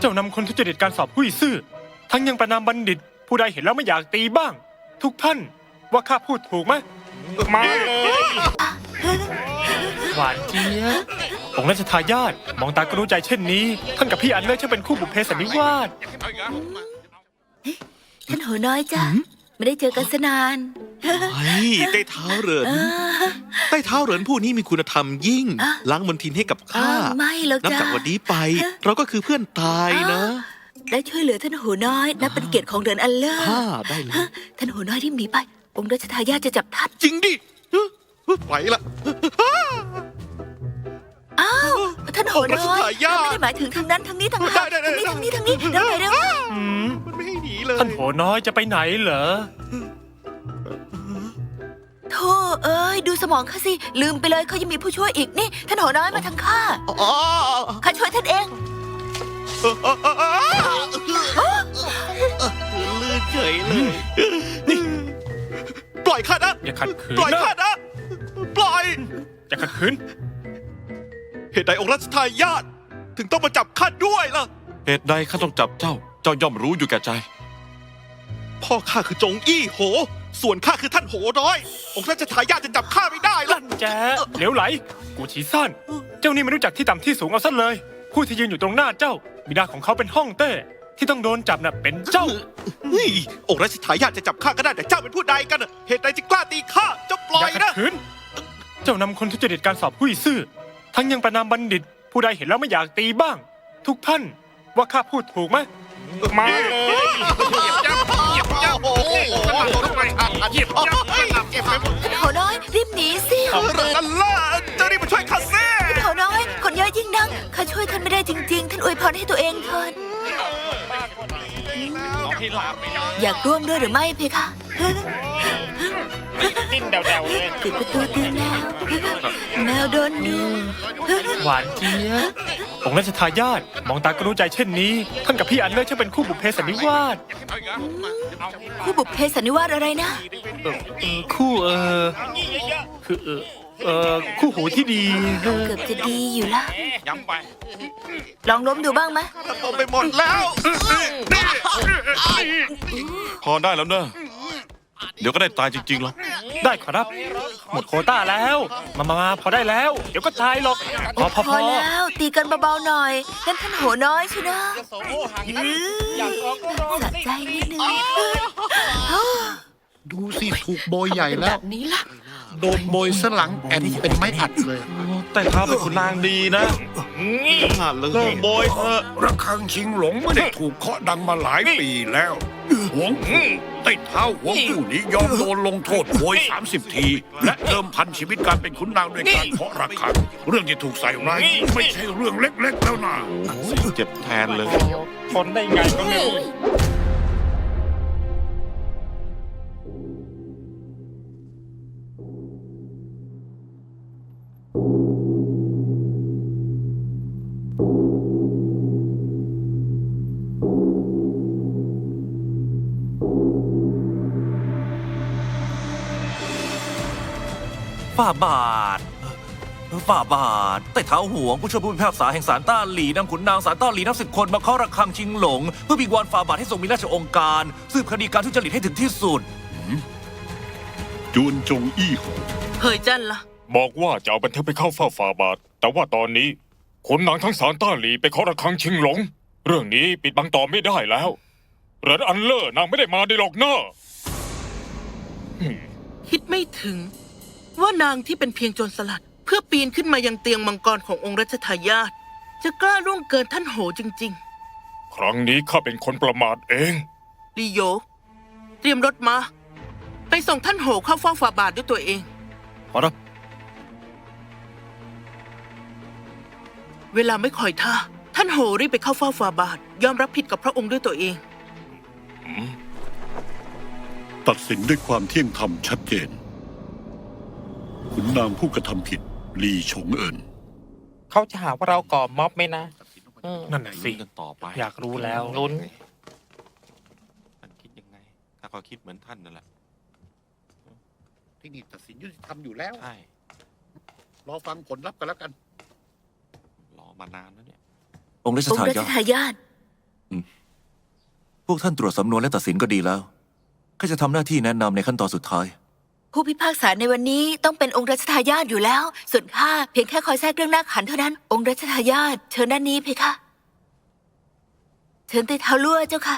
เจ้านำคนทุจริตการสอบผู้ซื่อ ทั้งยังประนามบัณฑิต ผู้ใดเห็นแล้วไม่อยากตีบ้าง ทุกท่านว่าข้าพูดถูกไหมมาเลยหวานเจี๊ยบองค์ราชทายาทมองตากรู้ใจเช่นนี้ ท่านกับพี่อันเลยช่างเป็นคู่บุพเพสันนิวาสท่านโหน้อยจ้ะไม่ได้เจอกันสนาน ไอ้ใต้เท้าเหรินเออใต้เท้าเหรินผู้นี้มีคุณธรรมยิ่งอะล้างมนทินให้กับเอข้าอไม่หรอกนับจ้ะจากวันนี้ไป เราก็คือเพื่อนตายนะได้ช่วยเหลือท่านโหน้อยนับเป็นเกียรติของเดินอันเลอร์ฮ่าได้เลย ท่านโหน้อยรีบหนีไป องค์ราชทายาทจะจับท่านจริงดิเฮ้ยเฮ้ยไปละ อ้าวท่านโหน้อยองค์ราชทายาทไม่ได้หมายถึงทางนั้นทางนี้ทางได้นั้นได้ได้ ทางนี้ทางนี้ทางนี้เร็วไปเร็วอืมมันไม่ให้หนีเลย ท่านโหน้อยจะไปไหนเหรอ โธ่เอ้ยดูสมองข้าสิ ลืมไปเลยเขายังมีผู้ช่วยอีกนี่ท่านโหน้อยมาทางข้าอ๋อข้าช่วยท่านเองเออเออเออเออลื่นเฉยเลย นี่ ปล่อยข้านะอย่าขัดขืนปล่อยนะข้านะ ปล่อย อย่าขัดขืน เหตุใดองค์รัชทายาทถึงต้องมาจับข้าด้วยล่ะ เหตุใดข้าต้องจับเจ้า เจ้าย่อมรู้อยู่แก่ใจ พ่อข้าคือจงอี้โห ส่วนข้าคือท่านโหน้อย องค์รัชทายาทจะจับข้าไม่ได้ล่ะแจ๊ะเหลวไหล กูฉีซ่านเจ้านี่ไม่รู้จักที่ต่ำที่สูงเอาซะเลย ผู้ที่ยืนอยู่ตรงหน้าเจ้า บิดาของเขาเป็นห้องเต้ ที่ต้องโดนจับน่ะเป็นเจ้า เฮ้ยองค์รัชทายาทจะจับข้าก็ได้แต่เจ้าเป็นผู้ใดกันน่ะเหตุใดจึงกล้าตีข้าเจ้าปล่ออย่ายขัดนะ ขืน เจ้านำคนทุจริตการสอบผู้ซื่อ ทั้งยังประนามบัณฑิต ผู้ใดเห็นแล้วไม่อยากตีบ้าง ทุกท่านว่าข้าพูดถูกไหมมาเลยเหยียบย่ำ หยียบย่ำมันหลังเจ็บไปหมดท่านโหน้อยรีบหนีสิ เอาเรื่องกันล่ะเจ้านี่มาช่วยข้าแซ่ท่านโหน้อย คนเยอะยิ่งนักข้าช่วยท่านไม่ได้จริงๆ ท่านอวยพรให้ตัวเองเถิดที่หลับไปนอนอยากร่วมด้วยหรือไม่เพคะดิ้นเดาๆเลยปิดประตูตีแมวแมวโดนดูหวานเจี๊ยบ องค์ราชทายาทมองตากรู้ใจเช่นนี้ ท่านกับพี่อันเลยช่างเป็นคู่บุพเพสันนิวาสคู่บุพเพสันนิวาสอะไรนะ เอ่อเอ่อคู่เออคือเออเออคู่หูที่ดีเกือบจะดีอยู่ละ ย้ำไปลองล้มดูบ้างไหมข้าตกไปหมดแล้ว พอได้แล้วเนอะเดี๋ยวก็ได้ตายจริงๆหรอกได้ขอรับ หมดโควต้าแล้ว มามามาพอได้แล้ว เดี๋ยวก็ตายหรอก พอพอพพออแล้วตีกันเบาๆหน่อยนั่นท่านโหน้อยชินะโซโล่ห่างกันอยากร้องก็ร้องสะใจนิดนึงดูสิถูกโบยใหญ่แบแล้วบนี้ล่ะ โดนโบยสลังแอนเป็นไม้อัดเลย แต่เท้าเป็นคุณนางดีนะผ่านเลยเลิกโบยเถอะระฆังชิงหลงไม่ได้ถูกเคาะดังมาหลายปีแล้วหวงผู้ใต้เท้าหวงผู้นี้ยอมโดนลงโทษโวย30 ที และเดิมพันชีวิตการเป็นขุนนางด้วยการเคาะระฆัง เรื่องที่ถูกใส่ร้ายไม่ใช่เรื่องเล็กๆแล้วนะเจ็บแทนเลยทนได้ไงก็ไม่รู้ ฝ่าบาท ฝ่าบาทใต้เท้าหวงผู้ช่วยผู้พิพากษาแห่งศาลต้าหลีนำขุนนางศาลต้าหลีนับสิบคนมาเคาะระฆังชิงหลง เพื่อวิงวอนฝ่าบาทให้ทรงมีราชองค์การ สืบคดีการทุจริตให้ถึงที่สุด จวนจงอี้หงเฮยจันล่ะ บอกว่าจะเอาบันทึกไปเข้าเฝ้าฝ่าบาท แต่ว่าตอนนี้ขุนนางทั้งสารต้าหลีไปขอระฆังชิงหลง เรื่องนี้ปิดบังต่อไม่ได้แล้ว เหรินอันเลอร์นางไม่ได้มาในหรอกเนอะ คิดไม่ถึง ว่านางที่เป็นเพียงโจรสลัด เพื่อปีนขึ้นมายังเตียงมังกรขององค์รัชทายาทจะกล้าร่วงเกินท่านโหจริง ครั้งนี้ข้าเป็นคนประมาทเอง ๆลีโย เตรียมรถมา ไปส่งท่านโหเข้าเฝ้าฝ่าบาทด้วยตัวเอง ขอรับ เวลาไม่คอยท่า ท่านโหรีบไปเข้าเฝ้าฝ่าบาท ยอมรับผิดกับพระองค์ด้วยตัวเอง ตัดสินด้วยความเที่ยงธรรมชัดเจน ขุนนางผู้กระทำผิดลีชงเอินเขาจะหาว่าเราก่อม็อบไหมนะนั่นน่ะสิ กันต่อไปอยากรู้แล้ว ลุ้น ท่านคิดยังไงข้าก็คิดเหมือนท่านนั่นแหละที่นี่ตัดสินยุติธรรมอยู่แล้ว ใช่รอฟังผลลัพธ์กันแล้วกัน รอมานานแล้วเนี่ย องค์รัชองค์ทารัชยาททายาทวกท่านตรวจสำนวนและตัดสินก็ดีแล้วข้าจะทำหน้าที่แนะนำในขั้นตอนสุดท้าย ผู้พิพากษาในวันนี้ต้องเป็นองค์รัชทายาทอยู่แล้ว ส่วนข้าเพียงแค่คอยแทรกเรื่องหน้าขันเท่านั้น องค์รัชทายาทเชิญด้านนี้เพคะ เชิญเตเท้าลั่วเจ้าค่ะ